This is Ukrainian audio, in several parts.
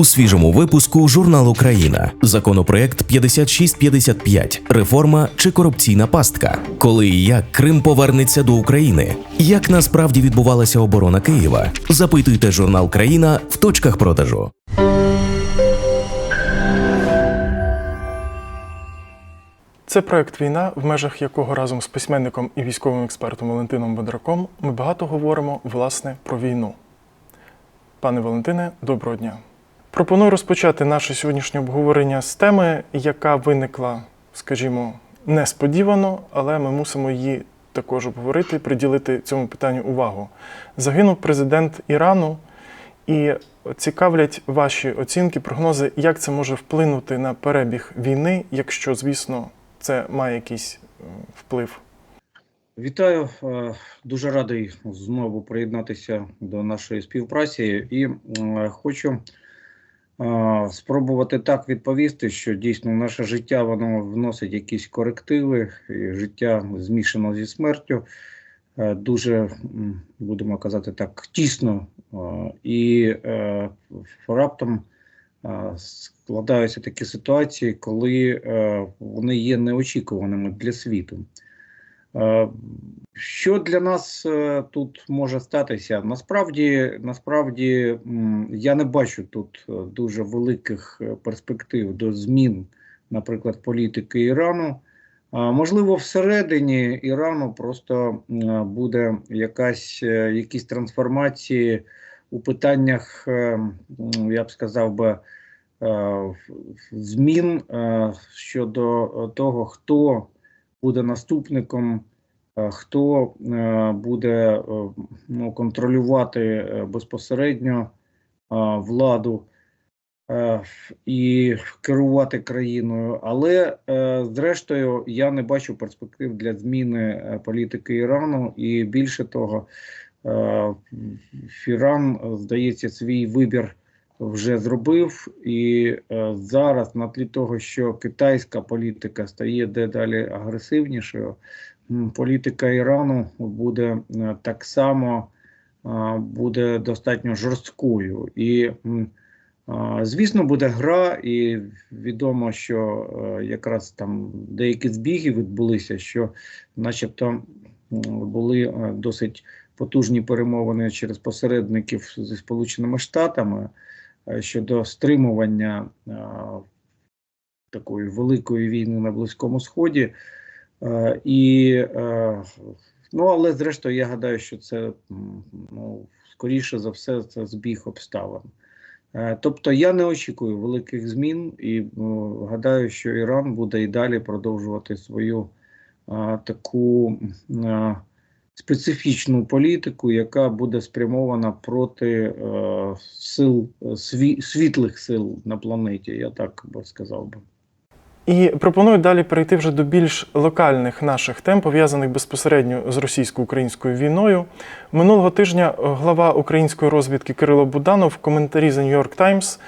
У свіжому випуску журнал Україна. Законопроект 5655. Реформа чи корупційна пастка. Коли і як Крим повернеться до України. Як насправді відбувалася оборона Києва? Запитуйте журнал Країна в точках продажу. Це проект Війна, в межах якого разом з письменником і військовим експертом Валентином Бодраком ми багато говоримо власне про війну. Пане Валентине, доброго дня. Пропоную розпочати наше сьогоднішнє обговорення з теми, яка виникла, скажімо, несподівано, але ми мусимо її також обговорити і приділити цьому питанню увагу. Загинув президент Ірану, і цікавлять ваші оцінки, прогнози, як це може вплинути на перебіг війни, якщо, звісно, це має якийсь е, вплив. Вітаю, Е, дуже радий знову приєднатися до нашої співпраці і е, хочу спробувати так відповісти, що дійсно наше життя воно вносить якісь корективи, і життя змішано зі смертю. Е, Дуже будемо казати так тісно, і е, раптом складаються такі ситуації, коли е, вони є неочікуваними для світу. Е, Що для нас е, тут може статися? Насправді, насправді я не бачу тут е, дуже великих перспектив до змін, наприклад, політики Ірану. Можливо, всередині Ірану просто буде якась, якісь трансформації у питаннях, я б сказав би, змін щодо того, хто буде наступником, е, хто е, буде е, ну, контролювати безпосередньо владу і керувати країною. Але зрештою я не бачу перспектив для зміни політики Ірану, і більше того, Іран, здається, свій вибір вже зробив, і е, зараз, на тлі того, що китайська політика стає дедалі агресивнішою, політика Ірану буде е, так само е, буде достатньо жорсткою. І, звісно, буде гра, і відомо, що якраз там деякі збіги відбулися, що, начебто, були досить потужні перемовини через посередників зі Сполученими Штатами щодо стримування е, такої великої війни на Близькому Сході. Е, І, е, ну, але зрештою, я гадаю, що це ну, скоріше за все це збіг обставин. Е, Тобто я не очікую великих змін і ну, гадаю, що Іран буде і далі продовжувати свою е, таку е, специфічну політику, яка буде спрямована проти е, сил е, сві, світлих сил на планеті, я так би сказав би. І пропоную далі перейти вже до більш локальних наших тем, пов'язаних безпосередньо з російсько-українською війною. Минулого тижня глава української розвідки Кирило Буданов в коментарі The New York Times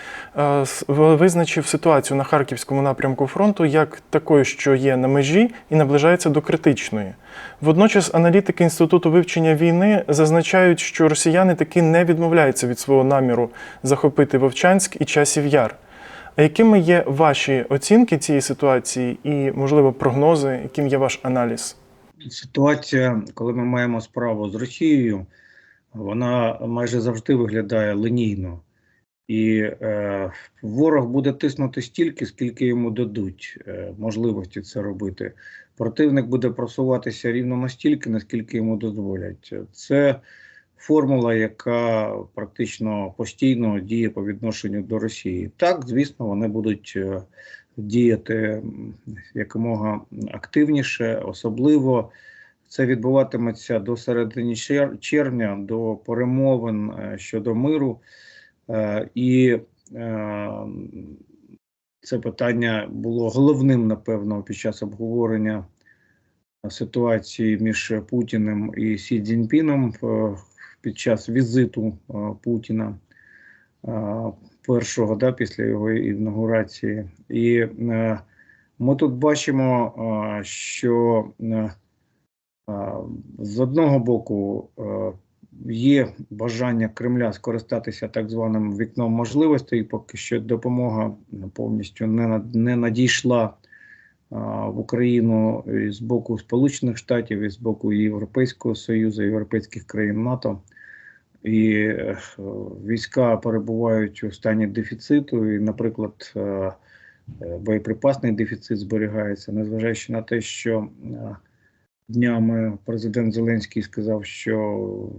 е, визначив ситуацію на харківському напрямку фронту як такою, що є на межі і наближається до критичної. Водночас аналітики Інституту вивчення війни зазначають, що росіяни таки не відмовляються від свого наміру захопити Вовчанськ і часів яр. А якими є ваші оцінки цієї ситуації і, можливо, прогнози, яким є ваш аналіз? Ситуація, коли ми маємо справу з Росією, вона майже завжди виглядає линійно. І е, ворог буде тиснути стільки, скільки йому дадуть е, можливості це робити. Противник буде просуватися рівно настільки, наскільки йому дозволять. Це формула, яка практично постійно діє по відношенню до Росії. Так, звісно, вони будуть е, діяти якомога активніше, особливо це відбуватиметься до середини червня, до перемовин е, щодо миру. Е, І це питання було головним, напевно, під час обговорення ситуації між Путіним і Сі Цзіньпіном під час візиту е, Путіна е, першого да, після його інаугурації. І е, ми тут бачимо, що з одного боку є бажання Кремля скористатися так званим вікном можливостей, поки що допомога повністю не, надійшла в Україну і з боку Сполучених Штатів, і з боку Європейського Союзу, європейських країн НАТО. І е, війська перебувають у стані дефіциту, і, наприклад, е, е, боєприпасний дефіцит зберігається, незважаючи на те, що днями президент Зеленський сказав, що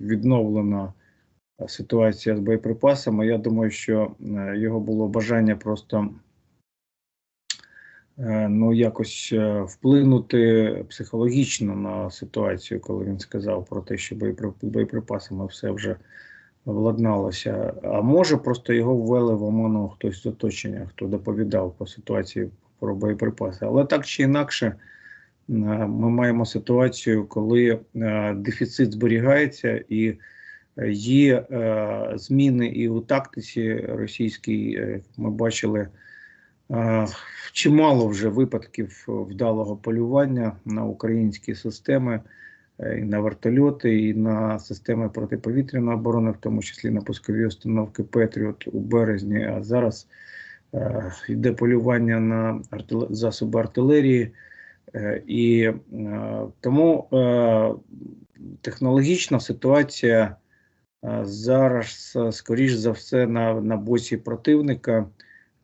відновлена ситуація з боєприпасами. Я думаю, що його було бажання просто ну, якось е, вплинути психологічно на ситуацію, коли він сказав про те, що боєпри- боєприпасами все вже владналося. А може, просто його ввели в оману хтось з оточення, хто доповідав по ситуації про боєприпаси. Але так чи інакше, е, ми маємо ситуацію, коли е, дефіцит зберігається і е, є е, зміни і у тактиці російській. Е, Ми бачили е, чимало вже випадків вдалого полювання на українські системи. е, І на вертольоти, і на системи протиповітряної оборони, в тому числі на пускові установки Петріот у березні. А зараз е, йде полювання на артиле- засоби артилерії. Е, І е, тому е, технологічна ситуація е, зараз, е, скоріш за все, на, на боці противника.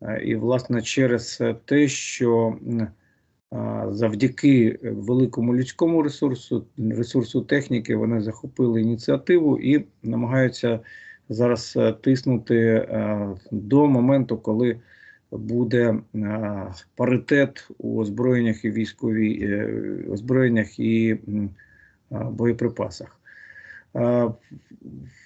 Е, І, власне, через те, що завдяки великому людському ресурсу, ресурсу техніки, вони захопили ініціативу і намагаються зараз е, тиснути е, до моменту, коли буде е, паритет у озброєннях і військовій е, озброєннях і е, боєприпасах. Е,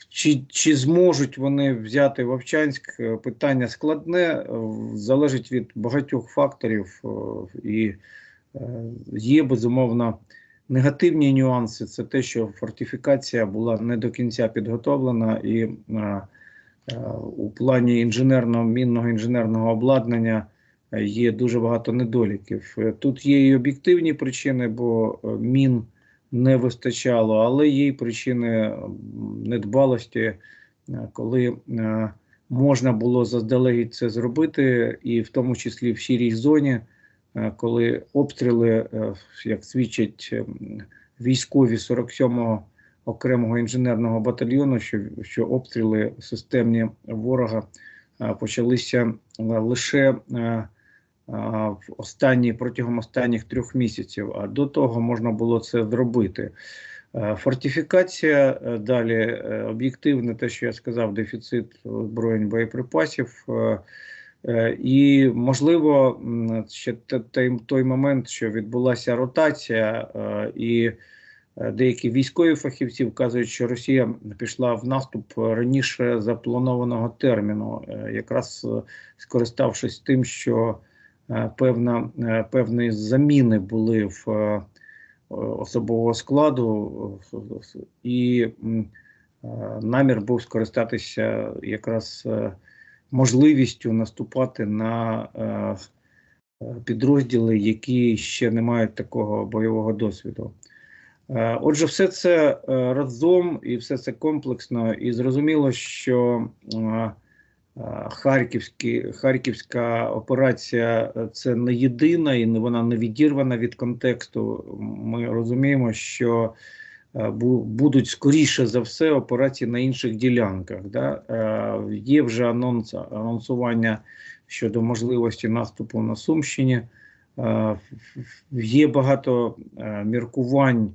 Чи, чи зможуть вони взяти Вовчанськ? Е, Питання складне, е, залежить від багатьох факторів, і є безумовно негативні нюанси. Це те, що фортифікація була не до кінця підготовлена, і у плані інженерного мінного інженерного обладнання є дуже багато недоліків. Тут є і об'єктивні причини, бо мін не вистачало, але є причини недбалості, е, коли е, можна було заздалегідь це зробити, і в тому числі в сірій зоні, е, коли обстріли, як свідчать військові 47-го окремого інженерного батальйону, що, що обстріли системні ворога почалися лише в останні протягом останніх трьох місяців. А до того можна було це зробити. Е, Фортифікація е, далі е, об'єктивне, те, що я сказав, дефіцит озброєнь боєприпасів. І можливо, ще той, момент, що відбулася ротація, і деякі військові фахівці вказують, що Росія пішла в наступ раніше запланованого терміну, якраз скориставшись тим, що певна, е, певні заміни були в е, особового складу, е, і е, намір був скористатися якраз е, можливістю наступати на е, е, підрозділи, які ще не мають такого бойового досвіду. Е, Отже, все це е, разом і все це комплексно, і зрозуміло, що е, е, Харківські, Харківська операція е, це не єдина і не вона не відірвана від контексту. Ми розуміємо, що е, будуть скоріше за все операції на інших ділянках. Да? Е, Є вже анонс, анонсування щодо можливості наступу на Сумщині. Є багато міркувань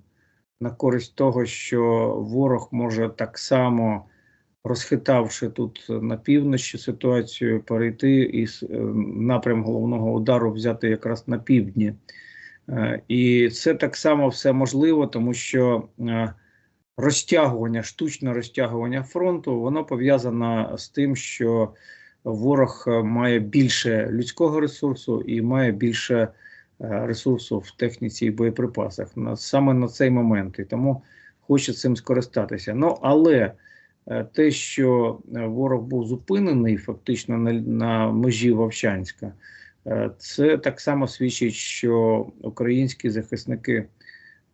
на користь того, що ворог може так само, розхитавши тут на півночі ситуацію, перейти і е, напрям головного удару взяти якраз на півдні. Е, І це так само все можливо, тому що е, розтягування, штучне розтягування фронту, воно пов'язано з тим, що ворог має більше людського ресурсу і має більше ресурсу в техніці і боєприпасах саме на цей момент, і тому хоче цим скористатися. Ну але те, що е, ворог був зупинений фактично на, на межі Вовчанська, е, це так само свідчить, що українські захисники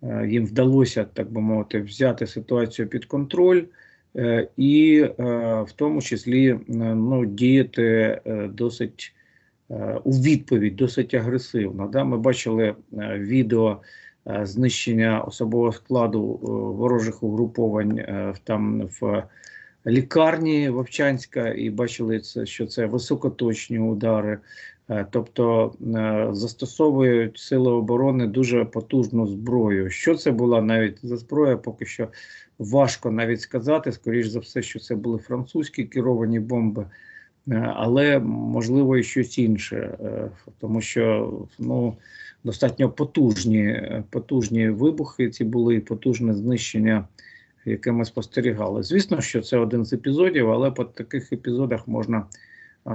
е, їм вдалося, так би мовити, взяти ситуацію під контроль. е, І е, в тому числі е, ну, діяти е, досить е, у відповідь, досить агресивно. Да? Ми бачили е, відео е, знищення особового складу е, ворожих угруповань е, там в лікарні Вовчанська, і бачили це, що це високоточні удари. Е, Тобто е, застосовують сили оборони дуже потужну зброю. Що це була навіть за зброя, поки що важко навіть сказати. Скоріш за все, що це були французькі керовані бомби, Е, але можливо і щось інше, е, тому що ну, достатньо потужні, е, потужні вибухи ці були, і потужне знищення, яке ми спостерігали. Звісно, що це один з епізодів, але по таких епізодах можна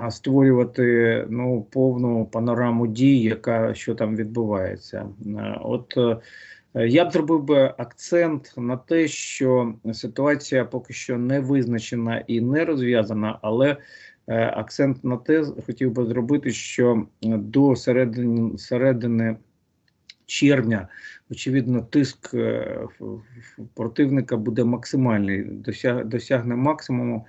створювати ну, повну панораму дій, яка що там відбувається. Е, От е, я б зробив би акцент на те, що ситуація поки що не визначена і не розв'язана, але е, акцент на те хотів би зробити, що до середини, середини червня, очевидно, тиск е, противника буде максимальний, досяг, досягне максимуму.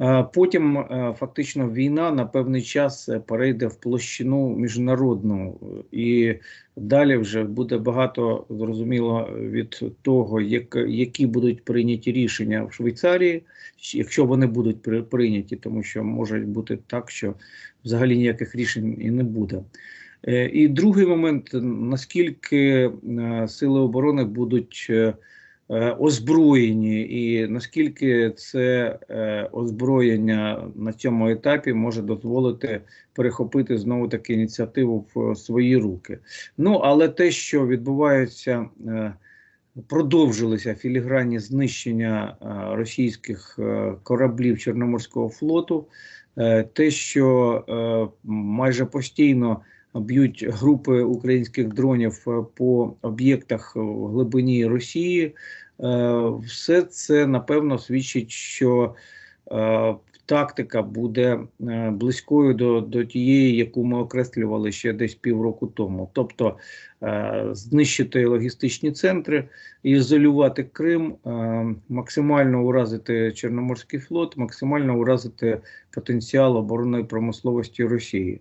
Е, Потім е, фактично війна на певний час е, перейде в площину міжнародну, і далі вже буде багато зрозуміло від того, як, які будуть прийняті рішення в Швейцарії, якщо вони будуть при- прийняті, тому що може бути так, що взагалі ніяких рішень і не буде. І другий момент: наскільки сили оборони будуть озброєні, і наскільки це е, озброєння на цьому етапі може дозволити перехопити знову таки ініціативу в свої руки. Ну але те, що відбувається. е, Продовжилися філігранні знищення е, російських е, кораблів Чорноморського флоту, Е, те, що е, майже постійно б'ють групи українських дронів е, по об'єктах в глибині Росії, е, все це напевно свідчить, що е, тактика буде е, близькою до, до тієї, яку ми окреслювали ще десь півроку тому. Тобто е, знищити логістичні центри, ізолювати Крим, е, максимально уразити Чорноморський флот, максимально уразити потенціал оборонної промисловості Росії.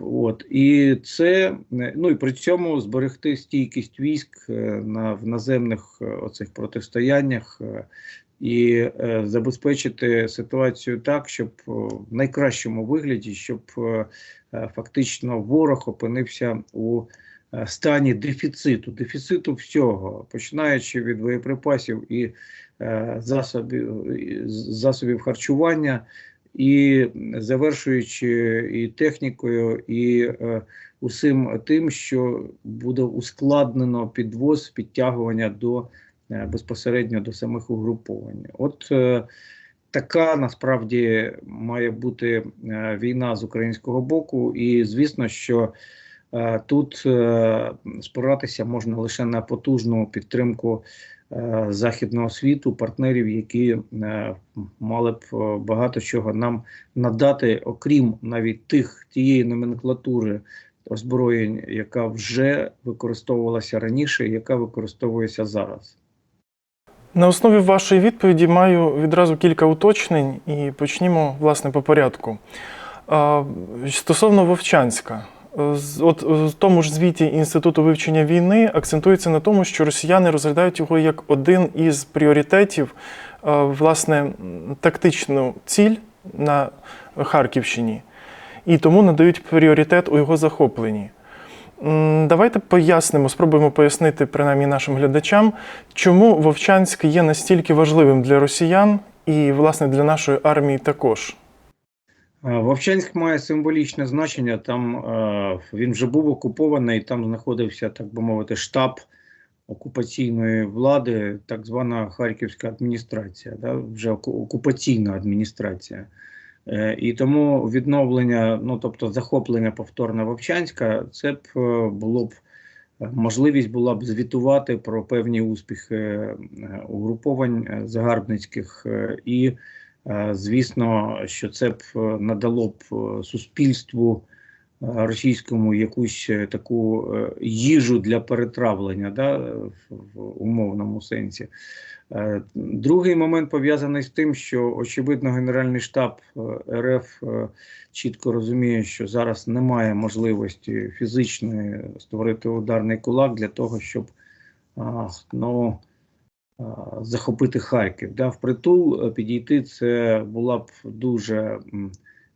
От і це ну і при цьому зберегти стійкість військ на в наземних оцих протистояннях. І е, забезпечити ситуацію так, щоб е, в найкращому вигляді, щоб е, фактично ворог опинився у стані дефіциту, дефіциту всього, починаючи від боєприпасів і засобів, засобів харчування, і завершуючи і технікою, і е, усім тим, що буде ускладнено підвоз, підтягування до безпосередньо до самих угруповань. От е, така насправді має бути е, війна з українського боку, і звісно, що е, тут е, спиратися можна лише на потужну підтримку е, західного світу, партнерів, які е, мали б е, багато чого нам надати, окрім навіть тих тієї номенклатури озброєнь, яка вже використовувалася раніше, яка використовується зараз. На основі вашої відповіді маю відразу кілька уточнень і почнімо власне по порядку. Стосовно Вовчанська, от в тому ж звіті Інституту вивчення війни акцентується на тому, що росіяни розглядають його як один із пріоритетів, власне, тактичну ціль на Харківщині, і тому надають пріоритет у його захопленні. Давайте пояснимо, спробуємо пояснити принаймні нашим глядачам, чому Вовчанськ є настільки важливим для росіян і, власне, для нашої армії також. Вовчанськ має символічне значення. Там він вже був окупований, там знаходився, так би мовити, штаб окупаційної влади, так звана Харківська адміністрація, да, вже окупаційна адміністрація. Е, і тому відновлення, ну тобто захоплення повторне Вовчанська, це б е, було б е, можливість була б звітувати про певні успіхи угруповань загарбницьких і Звісно, що це б надало б суспільству російському якусь таку їжу для перетравлення, да, в умовному сенсі. Е, Другий момент пов'язаний з тим, що очевидно Генеральний штаб е, РФ е, чітко розуміє, що зараз немає можливості фізичної створити ударний кулак для того, щоб ну, захопити Харків. Да, впритул е, підійти це була б дуже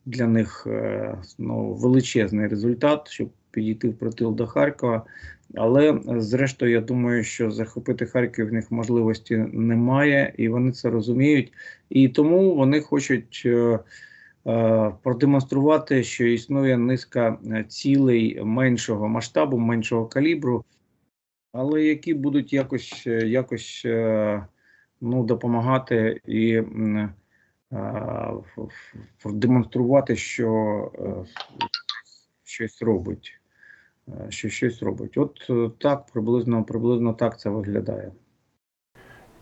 для них ну, величезний результат, щоб підійти впритул до Харкова. Але зрештою, я думаю, що захопити Харків в них можливості немає, і вони це розуміють. І тому вони хочуть е, е, продемонструвати, що існує низка е, цілей меншого масштабу, меншого калібру, але які будуть якось, якось ну, допомагати і в- що щось робить. Е, Що щось робить. От е, так приблизно, приблизно так це виглядає.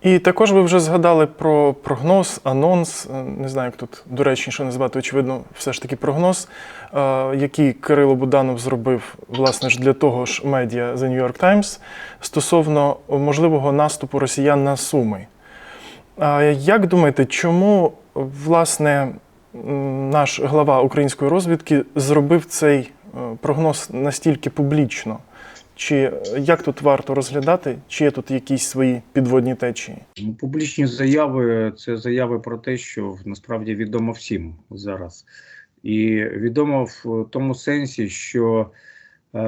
І також ви вже згадали про прогноз, анонс. е, Не знаю, як тут доречніше назвати, очевидно, все ж таки прогноз, який Кирило Буданов зробив власне ж для того ж медіа The New York Times стосовно можливого наступу росіян на Суми. Як думаєте, чому власне наш глава української розвідки зробив цей прогноз настільки публічно? Чи е, як тут варто розглядати, чи є тут якісь свої підводні течії? Ну, Публічні заяви це заяви про те, що насправді відомо всім зараз. І відомо в тому сенсі, що е,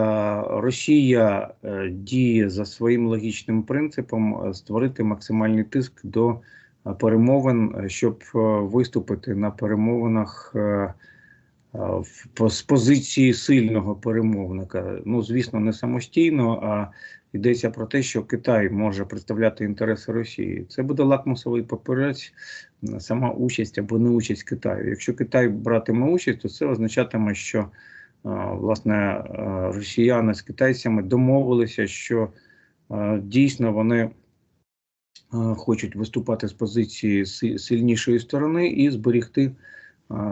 Росія е, діє за своїм логічним принципом е, створити максимальний тиск до е, перемовин, е, щоб е, виступити на перемовинах. е, е, з позиції сильного перемовника. Ну, звісно, не самостійно, а йдеться про те, що Китай може представляти інтереси Росії. Це буде лакмусовий папірець, сама участь або не участь Китаю. Якщо Китай братиме участь, то це означатиме, що е, власне е, росіяни з китайцями домовилися, що е, дійсно вони е, хочуть виступати з позиції сильнішої сторони і зберігти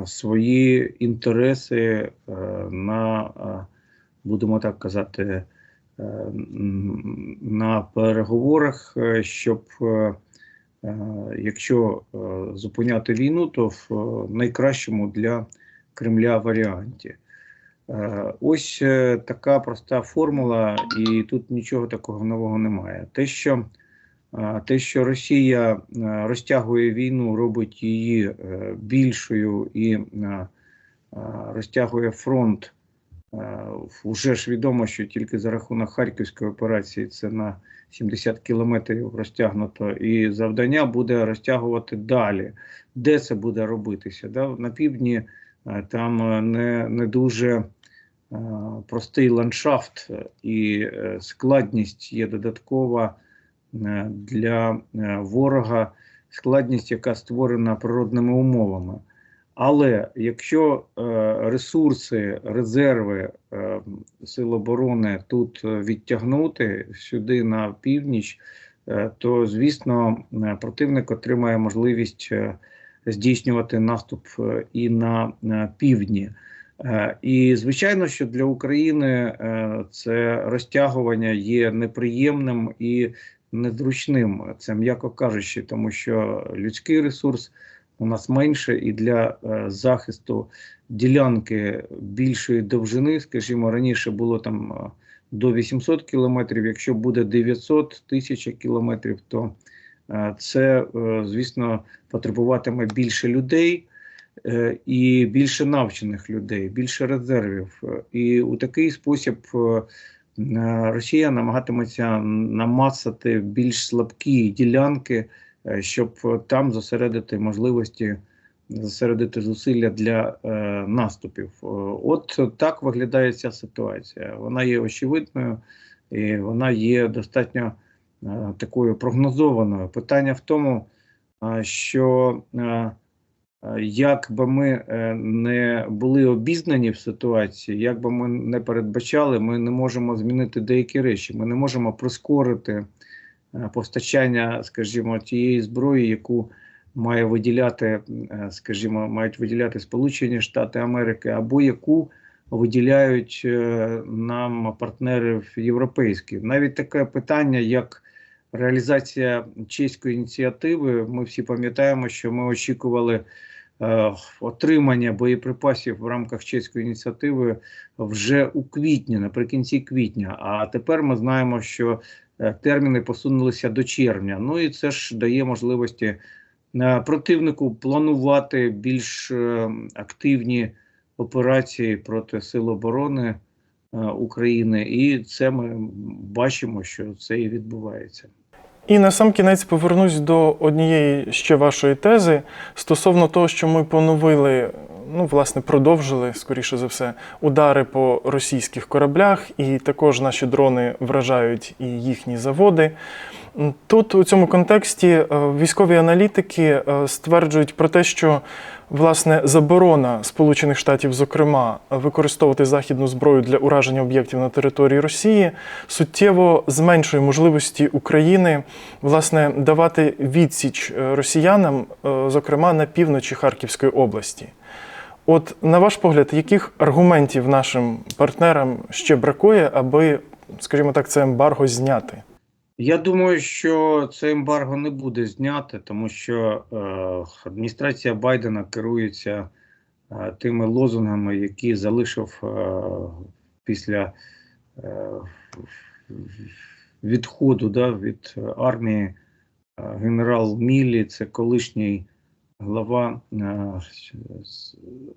свої інтереси е, на, будемо так казати, е, на переговорах, е, щоб е, е, якщо е, зупиняти війну, то в е, найкращому для Кремля варіанті. Е, Ось е, така проста формула, і тут нічого такого нового немає. Те, що Те, що Росія е, розтягує війну, робить її е, більшою і е, розтягує фронт. Вже ж відомо, що тільки за рахунок Харківської операції це на 70 кілометрів розтягнуто, і завдання буде розтягувати далі. Де це буде робитися? Да? На півдні там не, не дуже простий ландшафт і складність є додаткова для е, ворога складність, яка створена природними умовами. Але якщо е, ресурси, резерви е, Сил оборони тут е, відтягнути сюди на північ, е, то звісно е, противник отримає можливість е, здійснювати наступ е, і на, півдні. Е, І звичайно, що для України е, це розтягування є неприємним і незручним. Це м'яко кажучи, тому що людський ресурс у нас менше, і для е, захисту ділянки більшої довжини, скажімо, раніше було там е, до 800 кілометрів. Якщо буде 900 тисяч кілометрів, то е, це, звісно, потребуватиме більше людей. І більше навчених людей, більше резервів, і у такий спосіб Росія намагатиметься намацати більш слабкі ділянки, е, щоб е, там зосередити можливості, зосередити зусилля для е, наступів. Е, От так виглядає ця ситуація. Вона є очевидною і вона є достатньо е, такою прогнозованою. Питання в тому, е, що е, е, як би ми е, не були обізнані в ситуації, як би ми не передбачали, ми не можемо змінити деякі речі. Ми не можемо прискорити е, постачання, скажімо, тієї зброї, яку має виділяти, е, скажімо, мають виділяти Сполучені Штати Америки, або яку виділяють е, нам партнерів європейські. Навіть таке питання, як реалізація чеської ініціативи. Ми всі пам'ятаємо, що ми очікували е, отримання боєприпасів в рамках чеської ініціативи вже у квітні, наприкінці квітня. А тепер ми знаємо, що е, терміни посунулися до червня. Ну і це ж дає можливості е, противнику планувати більш е, активні операції проти Сил оборони е, України, і це ми бачимо, що це і відбувається. І на сам кінець повернусь до однієї ще вашої тези стосовно того, що ми поновили, ну, власне, продовжили, скоріше за все, удари по російських кораблях, і також наші дрони вражають і їхні заводи. Тут у цьому контексті е, військові аналітики е, стверджують про те, що власне заборона Сполучених Штатів, зокрема, використовувати західну зброю для ураження об'єктів на території Росії суттєво зменшує можливості України власне давати відсіч е, росіянам, зокрема на півночі Харківської області. От на ваш погляд, яких аргументів нашим партнерам ще бракує, аби, скажімо так, це ембарго зняти? Я думаю, що це ембарго не буде зняте, тому що е, адміністрація Байдена керується е, тими лозунгами, які залишив е, після е, відходу да, від армії е, генерал Міллі, це колишній глава е,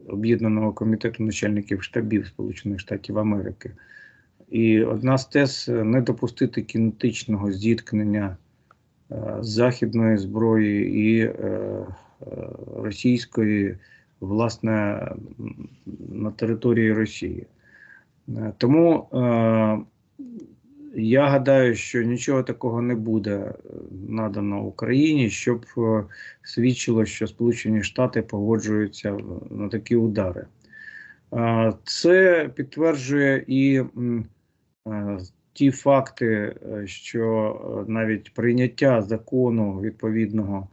Об'єднаного комітету начальників штабів Сполучених Штатів Америки. І одна з тез е, не допустити кінетичного зіткнення е, західної зброї і е, російської, власне, на території Росії. Тому я гадаю, що нічого такого не буде надано Україні, щоб свідчило, що Сполучені Штати погоджуються на такі удари. Це підтверджує і ті факти, е, що е, навіть прийняття закону відповідного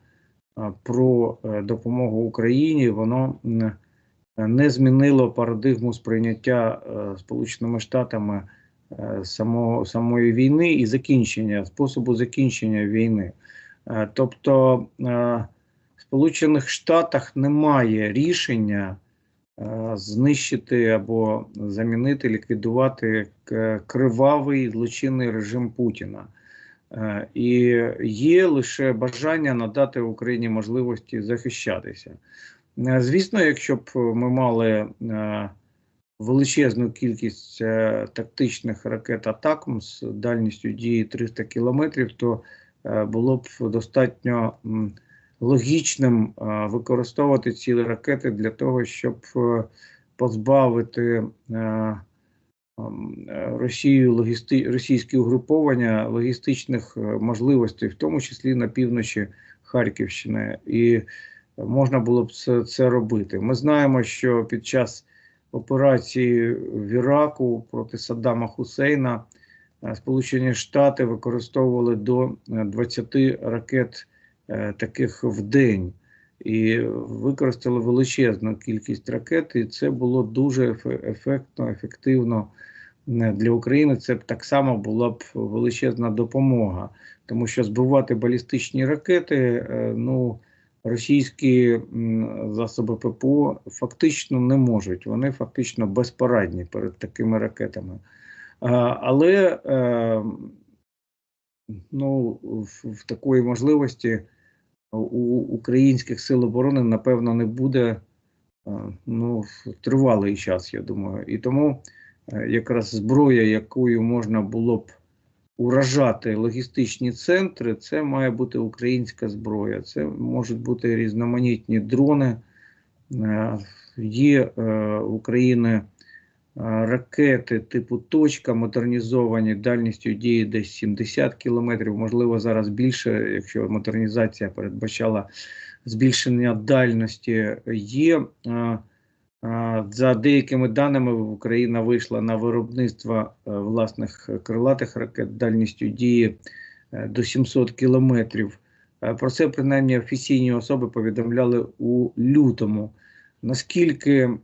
е, про е, допомогу Україні, воно не змінило парадигму сприйняття е, Сполученими Штатами е, самого, самої війни і закінчення, способу закінчення війни. Е, Тобто е, в Сполучених Штатах немає рішення е, знищити або замінити, ліквідувати к- кривавий злочинний режим Путіна. Е, І є лише бажання надати Україні можливості захищатися. Е, Звісно, якщо б ми мали е, величезну кількість е, тактичних ракет атакам з дальністю дії 300 кілометрів, то е, було б достатньо логічним е, використовувати ці ракети для того, щоб е, позбавити е, ем, Росію логісти... російські угруповання логістичних можливостей, в тому числі на півночі Харківщини, і можна було б це, це робити. Ми знаємо, що під час операції в Іраку проти Саддама Хусейна Сполучені Штати використовували до е, 20 ракет таких в день. І використали величезну кількість ракет, і це було дуже ефе- ефектно, ефективно е, для України. Це б так само була б величезна допомога, тому що збивати балістичні ракети, е, ну російські засоби ППО фактично не можуть. Вони фактично безпорадні перед такими ракетами. Але е, ну, в такої можливості у українських сил оборони, напевно, не буде е, ну, тривалий час, я думаю. І тому е, якраз зброя, якою можна було б уражати логістичні центри, це має бути українська зброя. Це можуть бути різноманітні дрони. Е, Є е, України ракети типу точка, модернізовані дальністю дії десь 70 кілометрів, можливо, зараз більше, якщо модернізація передбачала збільшення дальності. Є за деякими даними, Україна вийшла на виробництво е, власних крилатих ракет дальністю дії е, до 700 кілометрів. Е, Про це принаймні офіційні особи повідомляли у лютому. Наскільки, е,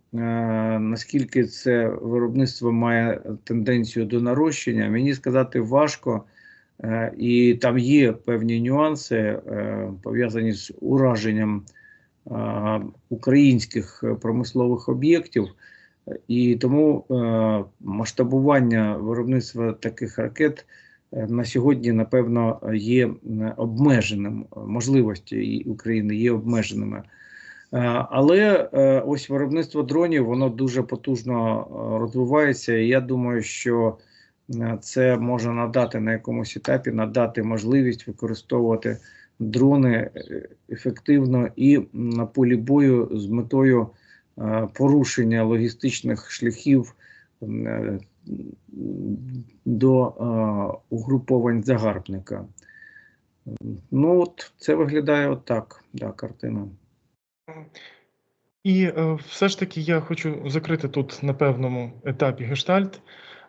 наскільки це виробництво має тенденцію до нарощення, мені сказати важко. Е, І там є певні нюанси, е, пов'язані з ураженням українських промислових об'єктів. І тому масштабування виробництва таких ракет на сьогодні, напевно, є обмеженим. Можливості України є обмеженими. Е, Але е, ось виробництво дронів воно дуже потужно е, розвивається. І я думаю, що це може надати на якомусь етапі надати можливість використовувати дрони ефективно і на полі бою з метою порушення логістичних шляхів до угруповань загарбника. Ну, от це виглядає отак, да, картина. І е, все ж таки я хочу закрити тут на певному етапі гештальт.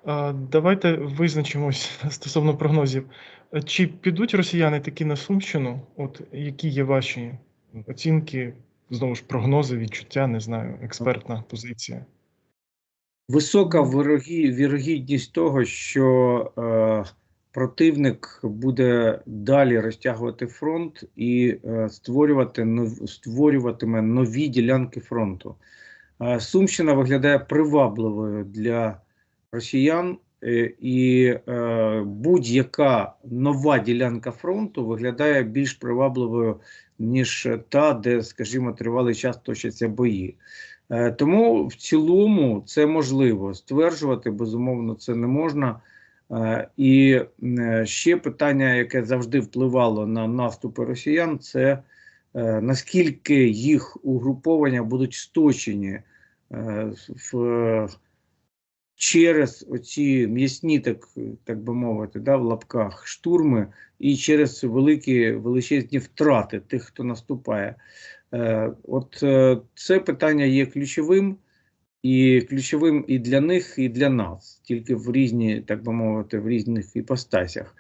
Е, Давайте визначимось стосовно прогнозів. Е, Чи підуть росіяни таки на Сумщину? От які є ваші оцінки, знову ж прогнози, відчуття, не знаю, експертна позиція. Висока вірогідність того, що е, противник буде далі розтягувати фронт і е, створювати створюватиме нові ділянки фронту. Е, Сумщина виглядає привабливою для росіян, е, і будь-яка нова ділянка фронту виглядає більш привабливою, ніж та, де, скажімо, тривалий час точаться бої. Тому в цілому це можливо стверджувати, безумовно, це не можна. Е, І е, ще питання, яке завжди впливало на наступи росіян, це е, наскільки їх угруповання будуть сточені в, через оці м'ясні, так, так би мовити, да, в лапках штурми, і через великі величезні втрати тих, хто наступає. От це питання є ключовим, і ключовим і для них, і для нас, тільки в різні, так би мовити, в різних іпостасях.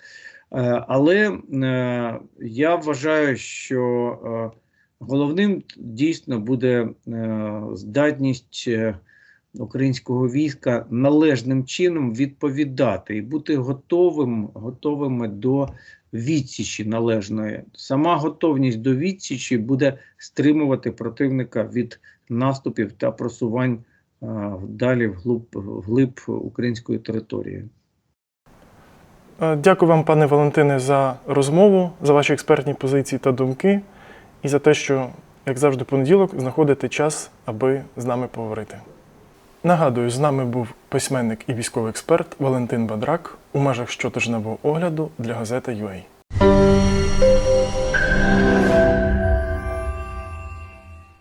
Е, Але е, я вважаю, що е, головним дійсно буде здатність українського війська належним чином відповідати і бути готовим, готовими до відсічі належної. Сама готовність до відсічі буде стримувати противника від наступів та просувань далі вглуб, вглиб української території. Е, Дякую вам, пане Валентине, за розмову, за ваші експертні позиції та думки, і за те, що, як завжди, понеділок знаходите час, аби з нами поговорити. Нагадую, з нами був письменник і військовий експерт Валентин Бадрак у межах щотижневого огляду для газети UA.